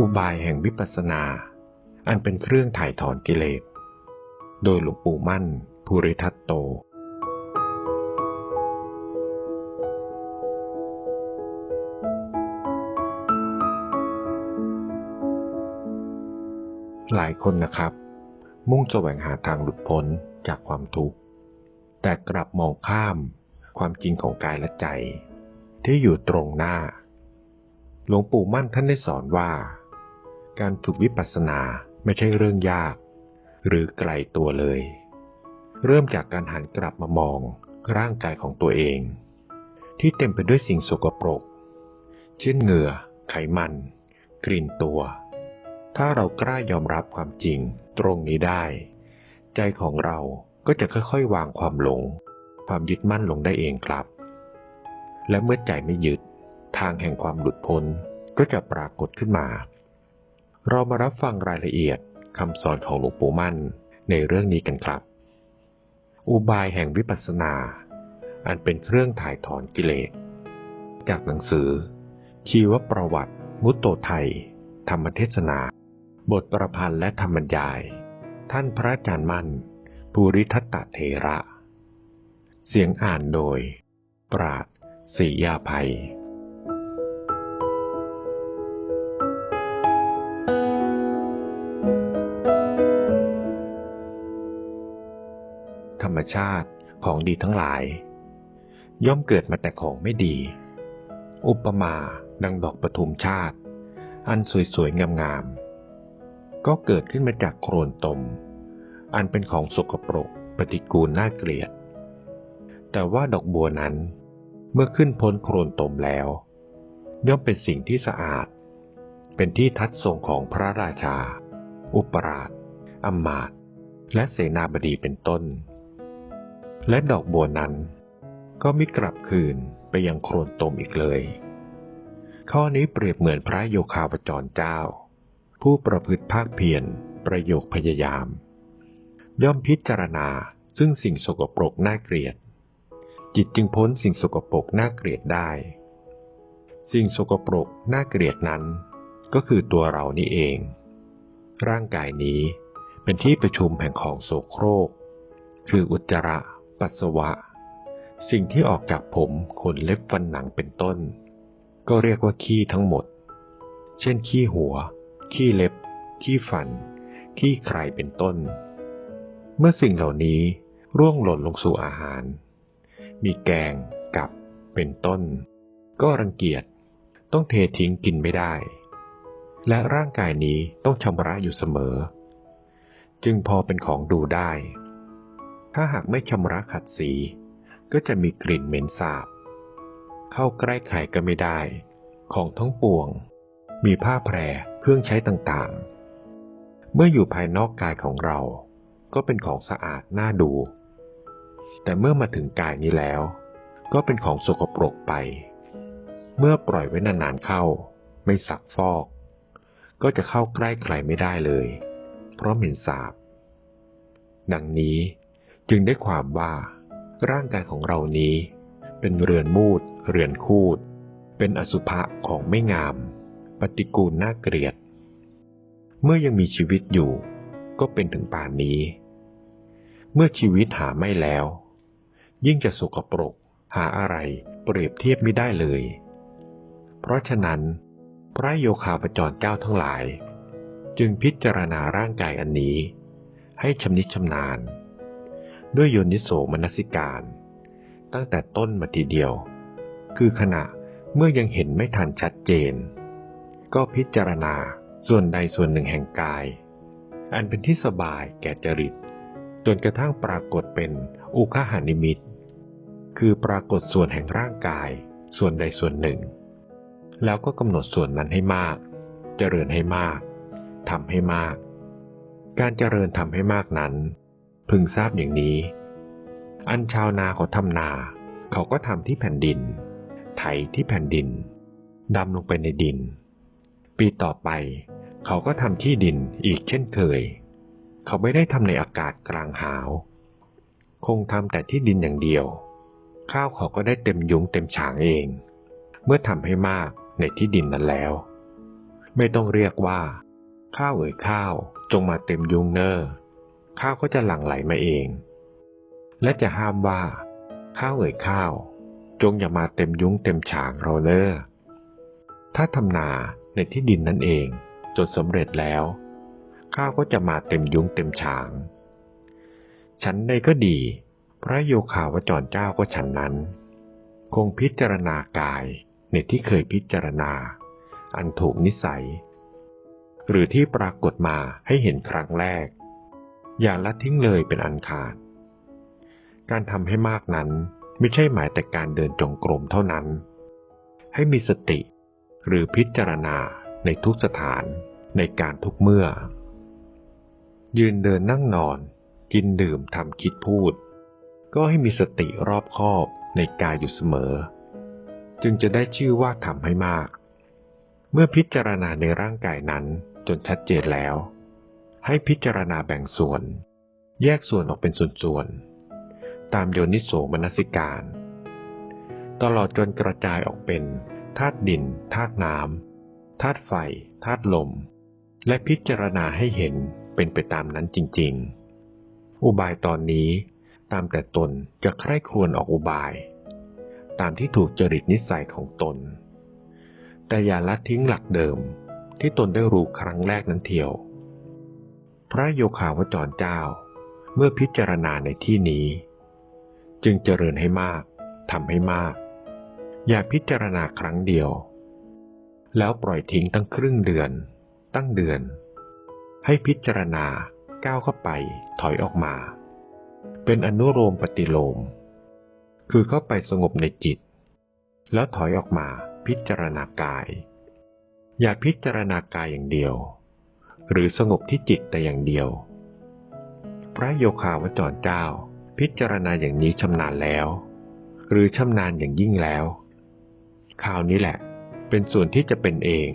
อุบายแห่งวิปัสสนา อันเป็นเครื่องถ่ายถอนกิเลส โดยหลวงปู่มั่น ภูริทัตโต หลายคนนะครับ มุ่งแสวงหาทางหลุดพ้นจากความทุกข์ แต่กลับมองข้ามความจริงของกายและใจ ที่อยู่ตรงหน้าหลวงปู่มั่นท่านได้สอนว่า การฝึกวิปัสสนาไม่ใช่เรื่องยาก หรือไกลตัวเลย เริ่มจากการหันกลับมามองร่างกายของตัวเอง ที่เต็มไปด้วยสิ่งสกปรก เช่นเหงื่อ ไขมัน กลิ่นตัว ถ้าเรากล้ายอมรับความจริงตรงนี้ได้ ใจของเราก็จะค่อยๆ วางความหลง ความยึดมั่นลงได้เองครับ และเมื่อใจไม่ยึด ทางแห่งความหลุดพ้นก็จะปรากฏขึ้นมา เรามารับฟังรายละเอียดคำสอนของหลวงปู่มั่นในเรื่องนี้กันครับ อุบายแห่งวิปัสสนา อันเป็นเครื่องถ่ายถอนกิเลส จากหนังสือ ชีวประวัติ มุตโตไทย ธรรมเทศนา บทประพันธ์และธรรมบรรยาย ท่านพระอาจารย์มั่น ภูริทัตตเถระ เสียงอ่านโดย ปราดศรียาภัย มชาติของดีทั้งหลาย ย่อมเกิดมาแต่ของไม่ดี อุปมาดังดอกปทุมชาติ อันสวยๆงามๆก็เกิดขึ้นมาจากโครนตม อันเป็นของสกปรกปฏิกูลน่าเกลียด แต่ว่าดอกบัวนั้นเมื่อขึ้นพ้นโครนตมแล้ว ย่อมเป็นสิ่งที่สะอาด เป็นที่ทัดทรงของพระราชา อุปราชอำมาตและเสนาบดีเป็นต้น และดอกบัวนั้น ก็ไม่กลับคืนไปยังโครนตมอีกเลย ข้อนี้เปรียบเหมือนพระโยคาวจรเจ้า ผู้ประพฤติภาคเพียรประโยคพยายาม ย่อมพิจารณาซึ่งสิ่งสกปรกน่าเกลียด จิตจึงพ้นสิ่งสกปรกน่าเกลียดได้ สิ่งสกปรกน่าเกลียดนั้น ก็คือตัวเรานี่เอง ร่างกายนี้เป็นที่ประชุมแห่งของโสโครก คืออุจจาระ ปัสสาวะ สิ่งที่ออกจากผมขนเล็บฟันหนังเป็นต้น ก็เรียกว่าขี้ทั้งหมด เช่น ขี้หัว ขี้เล็บ ขี้ฟัน ขี้ใครเป็นต้น เมื่อสิ่งเหล่านี้ร่วงหล่นลงสู่อาหาร มีแกงกับเป็นต้น ก็รังเกียจต้องเททิ้งกินไม่ได้ และร่างกายนี้ต้องชำระอยู่เสมอ จึงพอเป็นของดูได้ ถ้าหากไม่ชำระขัดสี ก็จะมีกลิ่นเหม็นสาบ เข้าใกล้ใครก็ไม่ได้ ของทั้งปวง มีผ้าแพรเครื่องใช้ต่างๆ เมื่ออยู่ภายนอกกายของเรา ก็เป็นของสะอาดน่าดู แต่เมื่อมาถึงกายนี้แล้ว ก็เป็นของสกปรกไป เมื่อปล่อยไว้นานๆเข้า ไม่สักฟอก ก็จะเข้าใกล้ใครไม่ได้เลย เพราะเหม็นสาบ ดังนี้ จึงได้ความว่า ร่างกายของเรานี้ เป็นเรือนมูด เรือนคูด เป็นอสุภะของไม่งาม ปฏิกูลน่าเกลียด เมื่อยังมีชีวิตอยู่ ก็เป็นถึงป่านนี้ เมื่อชีวิตหาไม่แล้ว ยิ่งจะสกปรกหาอะไรเปรียบเทียบไม่ได้เลย เพราะฉะนั้น พระโยคาปจรเจ้าทั้งหลาย จึงพิจารณาร่างกายอันนี้ ให้ชำนิชำนาญ ด้วยโยนิโสมนสิการ ตั้งแต่ต้นมาทีเดียว คือขณะเมื่อยังเห็นไม่ทันชัดเจน ก็พิจารณาส่วนใดส่วนหนึ่งแห่งกาย อันเป็นที่สบายแก่จริต จนกระทั่งปรากฏเป็นอุคหานิมิต คือปรากฏส่วนแห่งร่างกาย ส่วนใดส่วนหนึ่ง แล้วก็กำหนดส่วนนั้นให้มาก เจริญให้มากทำให้มาก การเจริญทำให้มากนั้น พึงทราบอย่างนี้ อันชาวนาเขาทำนา เขาก็ทำที่แผ่นดิน ไถที่แผ่นดินดำลงไปในดิน ปีต่อไป เขาก็ทำที่ดินอีกเช่นเคย เขาไม่ได้ทำในอากาศกลางหาว คงทำแต่ที่ดินอย่างเดียว ข้าวเขาก็ได้เต็มยุงเต็มฉางเอง เมื่อทำให้มากในที่ดินนั้นแล้ว ไม่ต้องเรียกว่า ข้าวเอ่ยข้าวจงมาเต็มยุงเนอร์ ข้าวก็จะหลั่งไหลมาเอง และจะห้ามว่า ข้าวเอ่ยข้าว จงอย่ามาเต็มยุ้งเต็มฉางเราเนอถ้าทำนาในที่ดินนั่นเองจนสำเร็จแล้ว ข้าวก็จะมาเต็มยุ้งเต็มฉาง ฉันใดก็ดี พระโยคาวจรเจ้าก็ฉันนั้น คงพิจารณากายในที่เคยพิจารณา อันถูกนิสัย หรือที่ปรากฏมาให้เห็นครั้งแรก อย่าละทิ้งเลยเป็นอันขาด การทำให้มากนั้นไม่ใช่หมายแต่การเดินจงกรมเท่านั้น ให้มีสติหรือพิจารณาในทุกสถานในการทุกเมื่อ ยืนเดินนั่งนอน กินดื่มทำคิดพูด ก็ให้มีสติรอบคอบในกายอยู่เสมอ จึงจะได้ชื่อว่าทำให้มาก เมื่อพิจารณาในร่างกายนั้นจนชัดเจนแล้ว ให้พิจารณาแบ่งส่วน แยกส่วนออกเป็นส่วนๆ ตามโยนิโสมนสิการ ตลอดจนกระจายออกเป็นธาตุดินธาตุน้ำธาตุไฟธาตุลม และพิจารณาให้เห็นเป็นไปตามนั้นจริง ๆ อุบายตอนนี้ตามแต่ตนจะใคร่ครวญออกอุบาย ตามที่ถูกจริตนิสัยของตน แต่อย่าละทิ้งหลักเดิมที่ตนได้รู้ครั้งแรกนั้นเทียว พระโยคาวจรเจ้า เมื่อพิจารณาในที่นี้ จึงเจริญให้มากทำให้มาก อย่าพิจารณาครั้งเดียว แล้วปล่อยทิ้งตั้งครึ่งเดือน ตั้งเดือน ให้พิจารณาก้าวเข้าไปถอยออกมา เป็นอนุโลมปฏิโลม คือเข้าไปสงบในจิต แล้วถอยออกมาพิจารณากาย อย่าพิจารณากายอย่างเดียว หรือสงบที่จิตแต่อย่างเดียว พระโยคาวจรเจ้า พิจารณาอย่างนี้ชำนาญแล้ว หรือชำนาญอย่างยิ่งแล้วคราวนี้แหละ เป็นส่วนที่จะเป็นเอง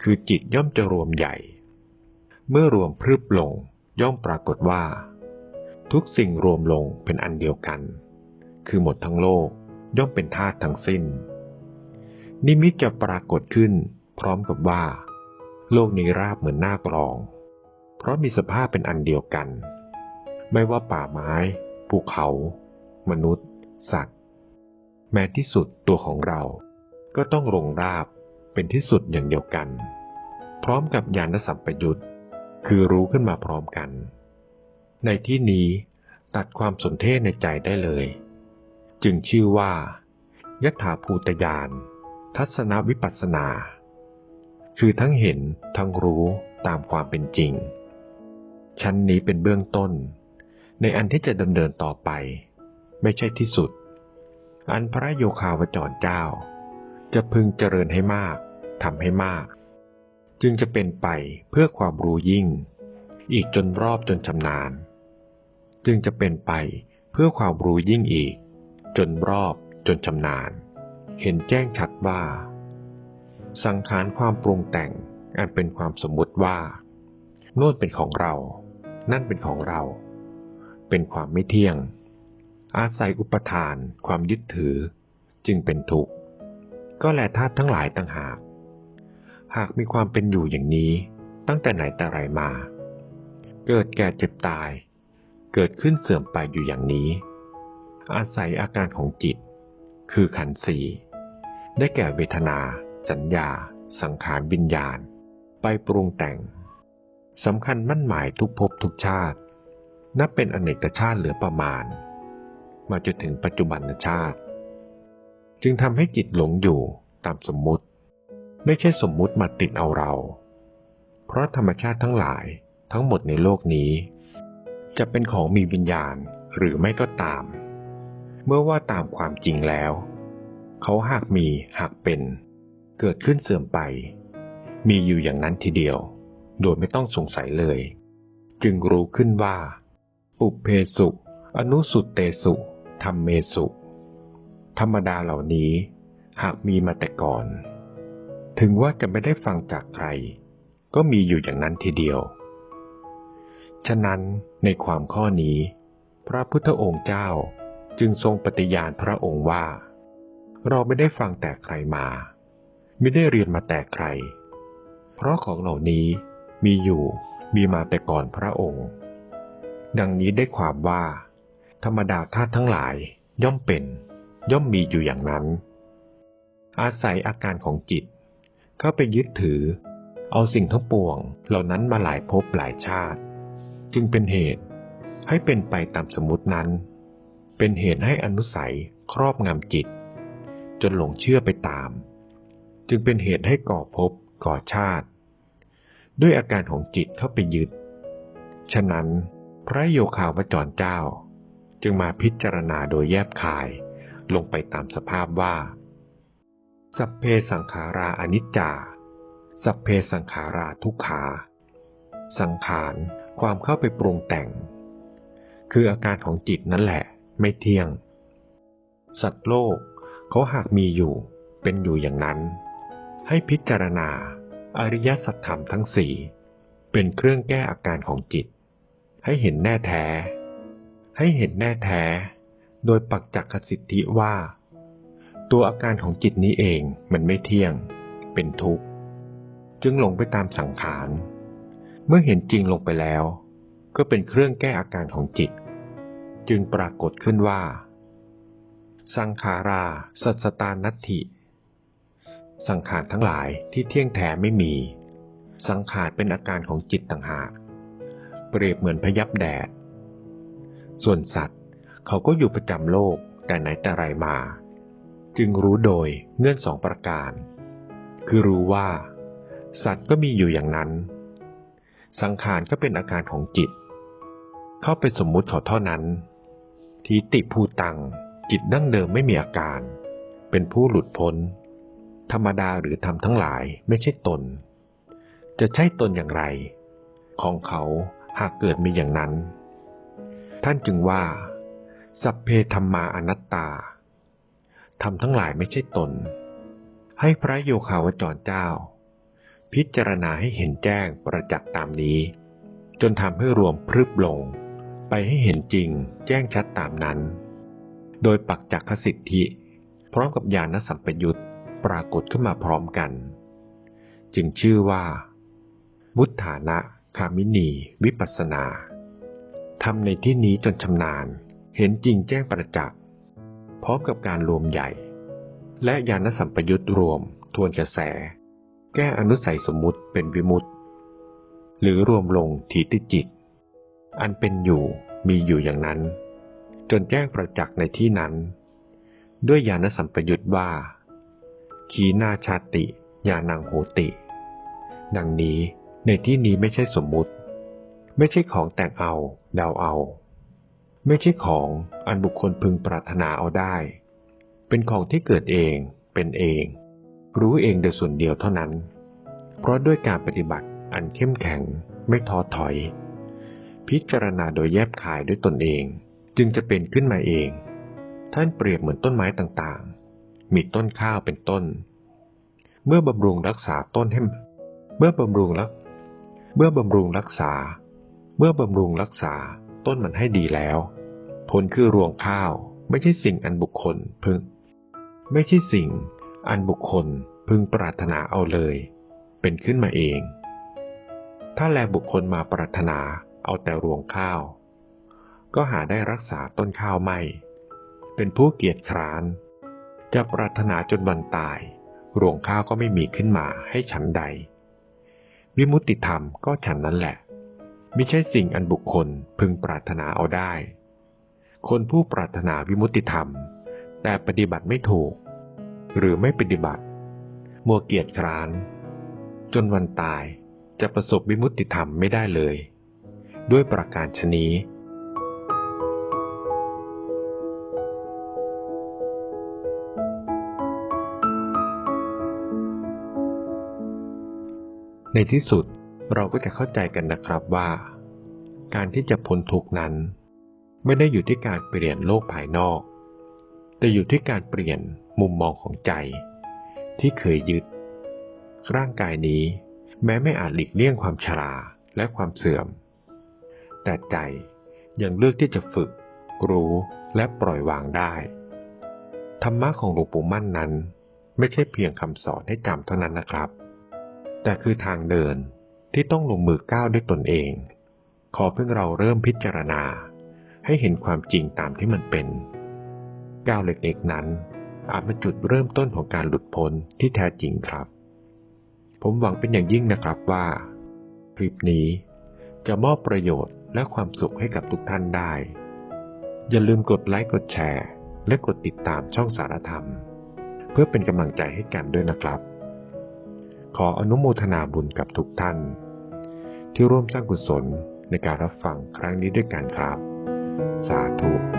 คือจิตย่อมจะรวมใหญ่ เมื่อรวมพรึบลงย่อมปรากฏว่า ทุกสิ่งรวมลงเป็นอันเดียวกัน คือหมดทั้งโลกย่อมเป็นธาตุทั้งสิ้น นิมิตจะปรากฏขึ้น พร้อมกับว่า โลกนี้ราบเหมือนหน้ากรอง เพราะมีสภาพเป็นอันเดียวกัน ไม่ว่าป่าไม้ ภูเขา มนุษย์ สัตว์ แม้ที่สุดตัวของเรา ก็ต้องลงราบเป็นที่สุดอย่างเดียวกัน พร้อมกับญาณสัมปยุตคือรู้ขึ้นมาพร้อมกัน ในที่นี้ตัดความสนเทศในใจได้เลย จึงชื่อว่ายถาภูตยาน ทัศนวิปัสสนา คือทั้งเห็นทั้งรู้ตามความเป็นจริง ชั้นนี้เป็นเบื้องต้น ในอันที่จะดำเนินต่อไป ไม่ใช่ที่สุด อันพระโยคาวจรเจ้า จะพึงเจริญให้มากทำให้มาก จึงจะเป็นไปเพื่อความรู้ยิ่ง อีกจนรอบจนชำนาญ จึงจะเป็นไปเพื่อความรู้ยิ่งอีก จนรอบจนชำนาญ เห็นแจ้งชัดว่า สังขารความปรุงแต่งอันเป็นความสมมุติว่าโน่นเป็นของเรา นั่นเป็นของเรา เป็นความไม่เที่ยง อาศัยอุปทาน ความยึดถือ จึงเป็นทุกข์ ก็แลธาตุทั้งหลายต่างหาก หากมีความเป็นอยู่อย่างนี้ ตั้งแต่ไหนแต่ไรมา เกิดแก่เจ็บตาย เกิดขึ้นเสื่อมไปอยู่อย่างนี้ อาศัยอาการของจิต คือขันธ์สี่ได้แก่เวทนา สัญญา สังขารวิญญาณ ไปปรุงแต่งสำคัญมั่นหมายทุกภพทุกชาติ นับเป็นอเนกชาติเหลือประมาณ มาจนถึงปัจจุบันชาติ จึงทำให้จิตหลงอยู่ตามสมมุติ ไม่ใช่สมมุติมาติดเอาเรา เพราะธรรมชาติทั้งหลายทั้งหมดในโลกนี้ จะเป็นของมีวิญญาณหรือไม่ก็ตาม เมื่อว่าตามความจริงแล้ว เขาหากมีหากเป็น เกิดขึ้นเสื่อมไป มีอยู่อย่างนั้นทีเดียว โดยไม่ต้องสงสัยเลย จึงรู้ขึ้นว่าปุเพสุ อนุสุตเตสุธรรมเมสุ ธรรมดาเหล่านี้ หากมีมาแต่ก่อน ถึงว่าจะไม่ได้ฟังจากใคร ก็มีอยู่อย่างนั้นทีเดียว ฉะนั้นในความข้อนี้ พระพุทธองค์เจ้าจึงทรงปฏิญาณพระองค์ว่า เราไม่ได้ฟังแต่ใครมา ไม่ได้เรียนมาแต่ใคร เพราะของเหล่านี้มีอยู่มีมาแต่ก่อนพระองค์ ดังนี้ได้ความว่า ธรรมดาธาตุทั้งหลายย่อมเป็น ย่อมมีอยู่อย่างนั้น อาศัยอาการของจิต เข้าไปยึดถือ เอาสิ่งทั้งปวงเหล่านั้นมาหลายภพหลายชาติ จึงเป็นเหตุให้เป็นไปตามสมมตินั้น เป็นเหตุให้อนุสัยครอบงำจิต จนหลงเชื่อไปตาม จึงเป็นเหตุให้ก่อภพก่อชาติ ด้วยอาการของจิตเข้าไปยึด ฉะนั้นพระโยคาวจรเจ้า จึงมาพิจารณาโดยแยบคายลงไปตามสภาพว่า สัพเพสังขาราอนิจจา สัพเพสังขาราทุกขา สังขารความเข้าไปปรุงแต่ง คืออาการของจิตนั่นแหละ ไม่เที่ยง สัตว์โลกเขาหากมีอยู่เป็นอยู่อย่างนั้น ให้พิจารณา อริยสัจธรรมทั้งสี่เป็นเครื่องแก้อาการของจิต ให้เห็นแน่แท้ ให้เห็นแน่แท้ โดยปักจักขสิทธิว่า ตัวอาการของจิตนี้เองมันไม่เที่ยง เป็นทุกข์ จึงหลงไปตามสังขาร เมื่อเห็นจริงลงไปแล้ว ก็เป็นเครื่องแก้อาการของจิต จึงปรากฏขึ้นว่า สังขารา สัสตานัตถิ สังขารทั้งหลายที่เที่ยงแท้ไม่มี สังขารเป็นอาการของจิตต่างหาก เปรียบเหมือนพยับแดด ส่วนสัตว์เขาก็อยู่ประจำโลกแต่ไหนแต่ไรมา จึงรู้โดยเงื่อนสองประการ คือรู้ว่า สัตว์ก็มีอยู่อย่างนั้น สังขารก็เป็นอาการของจิต เข้าไปสมมุติขาเท่านั้น ทีติภูตังจิตดั้งเดิมไม่มีอาการ เป็นผู้หลุดพ้น ธรรมดาหรือธรรมทั้งหลายไม่ใช่ตน จะใช่ตนอย่างไร ของเขาหากเกิดมีอย่างนั้น ท่านจึงว่า สัพเพธรรมาอนัตตาธรรมทั้งหลายไม่ใช่ตน ให้พระโยคาวจรเจ้า พิจารณาให้เห็นแจ้งประจักษ์ตามนี้ จนทำให้รวมพรึบลง ไปให้เห็นจริงแจ้งชัดตามนั้น โดยปักจักขสิทธิ พร้อมกับญาณสัมปยุต ปรากฏขึ้นมาพร้อมกัน จึงชื่อว่าวุฒานะคามินีวิปัสนาทำในที่นี้จนชำนาญ เห็นจริงแจ้งประจักษ์พร้อมกับการรวมใหญ่ และญาณสัมปยุตรวม ทวนกระแส แก้อนุสัยสมมุติเป็นวิมุตหรือรวมลงทีติจิต อันเป็นอยู่มีอยู่อย่างนั้น จนแจ้งประจักษ์ในที่นั้น ด้วยญาณสัมปยุตว่า ขีนาชาติญาณังโหติ ดังนี้ในที่นี้ไม่ใช่สมมุติ ไม่ใช่ของแต่งเอาเดาเอา ไม่ใช่ของอันบุคคลพึงปรารถนาเอาได้ เป็นของที่เกิดเองเป็นเอง รู้เองโดยส่วนเดียวเท่านั้น เพราะด้วยการปฏิบัติอันเข้มแข็งไม่ท้อถอย พิจารณาโดยแยบคายด้วยตนเอง จึงจะเป็นขึ้นมาเอง ท่านเปรียบเหมือนต้นไม้ต่างๆ มีต้นข้าวเป็นต้น เมื่อบำรุงรักษาต้นให้เมื่อบำรุงรัก เมื่อบำรุงรักษา เมื่อบำรุงรักษา ต้นมันให้ดีแล้ว ผลคือรวงข้าว ไม่ใช่สิ่งอันบุคคลพึง ไม่ใช่สิ่ง อันบุคคลพึงปรารถนาเอาเลย เป็นขึ้นมาเอง ถ้าแลบุคคลมาปรารถนาเอาแต่รวงข้าว ก็หาได้รักษาต้นข้าวไม่ เป็นผู้เกียจคร้าน จะปรารถนาจนวันตาย รวงข้าวก็ไม่มีขึ้นมาให้ฉันใด วิมุตติธรรมก็ฉันนั้นแหละไม่ใช่สิ่งอันบุคคลพึงปรารถนาเอาได้ คนผู้ปรารถนาวิมุตติธรรม แต่ปฏิบัติไม่ถูก หรือไม่ปฏิบัติ มัวเกียจคร้าน จนวันตายจะประสบวิมุตติธรรมไม่ได้เลย ด้วยประการชนี้ ในที่สุดเราก็จะเข้าใจกันนะครับว่า การที่จะพ้นทุกนั้น ไม่ได้อยู่ที่การเปลี่ยนโลกภายนอก แต่อยู่ที่การเปลี่ยนมุมมองของใจ ที่เคยยึด ร่างกายนี้ แม้ไม่อาจหลีกเลี่ยงความชราและความเสื่อม แต่ใจยังเลือกที่จะฝึก รู้และปล่อยวางได้ ธรรมะของหลวงปู่มั่นนั้น ไม่ใช่เพียงคำสอนให้จำเท่านั้นนะครับ แต่คือทางเดินที่ต้องลงมือก้าวด้วยตนเอง ขอเพิ่งเราเริ่มพิจารณา ให้เห็นความจริงตามที่มันเป็นก้าวเล็กๆนั้น อาจเป็นจุดเริ่มต้นของการหลุดพ้นที่แท้จริงครับ ผมหวังเป็นอย่างยิ่งนะครับว่า คลิปนี้จะมอบประโยชน์และความสุขให้กับทุกท่านได้ อย่าลืมกดไลค์กดแชร์ และกดติดตามช่องสารธรรม เพื่อเป็นกำลังใจให้กันด้วยนะครับ ขออนุโมทนาบุญกับทุกท่าน ที่ร่วมสร้างกุศลในการรับฟังครั้งนี้ด้วยกันครับ สาธุ